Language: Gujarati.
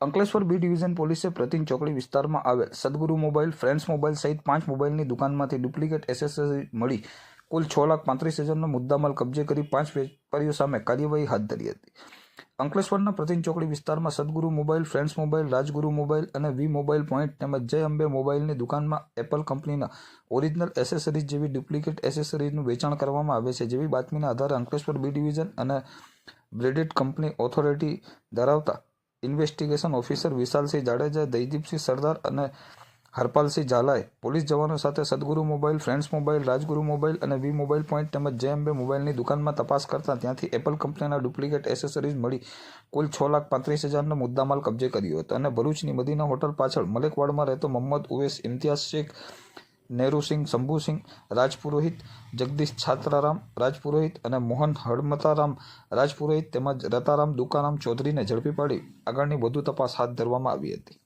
અંકલેશ્વર બી ડિવિઝન પોલીસે પ્રતિન ચોકડી વિસ્તારમાં આવેલ સદગુરુ મોબાઈલ, ફ્રેન્ડ્સ મોબાઈલ સહિત પાંચ મોબાઈલની દુકાનમાંથી ડુપ્લિકેટ એસેસરી મળી. કુલ છ લાખ પાંત્રીસ હજારનો મુદ્દામાલ કબજે કરી પાંચ વેપારીઓ સામે કાર્યવાહી હાથ ધરી હતી. અંકલેશ્વરના પ્રતિન ચોકડી વિસ્તારમાં Sadguru mobile, friends mobile, Rajguru mobile અને વી મોબાઈલ પોઈન્ટ તેમજ જય અંબે મોબાઈલની દુકાનમાં એપલ કંપનીના ઓરિજિનલ એસેસરીઝ જેવી ડુપ્લિકેટ એસેસરીઝનું વેચાણ કરવામાં આવે છે, જેવી બાતમીના આધારે અંકલેશ્વર બી ડિવિઝન અને બ્રેડેડ કંપની ઓથોરિટી ધરાવતા ઇન્વેસ્ટિગેશન ઓફિસર વિશાલસિંહ જાડેજા દયદીપસિંહ સરદાર અને હરપાલસિંહ ઝાલાએ પોલીસ જવાનો સાથે Sadguru mobile, friends mobile, Rajguru mobile અને વી મોબાઈલ પોઈન્ટ તેમજ જેએમબે મોબાઈલની દુકાનમાં તપાસ કરતા ત્યાંથી એપલ કંપનીના ડુપ્લિકેટ એસેસરીઝ મળી. કુલ છ લાખ પાંત્રીસ હજારનો મુદ્દામાલ કબજે કર્યો હતો અને ભરૂચની મદીના હોટલ પાછળ મલેકવાડમાં રહેતો મોહમ્મદ ઉવેસ ઇમ્તિયાઝ શેખ નેહરુસિંહ શંભુસિંહ રાજપુરોહિત, જગદીશ છાત્રારામ, રાજપુરોહિત અને મોહન હડમતારામ રાજપુરોહિત તેમજ રતારામ દુકારામ ચૌધરીને ઝડપી પાડી. આગળની વધુ તપાસ હાથ ધરવામાં આવી હતી.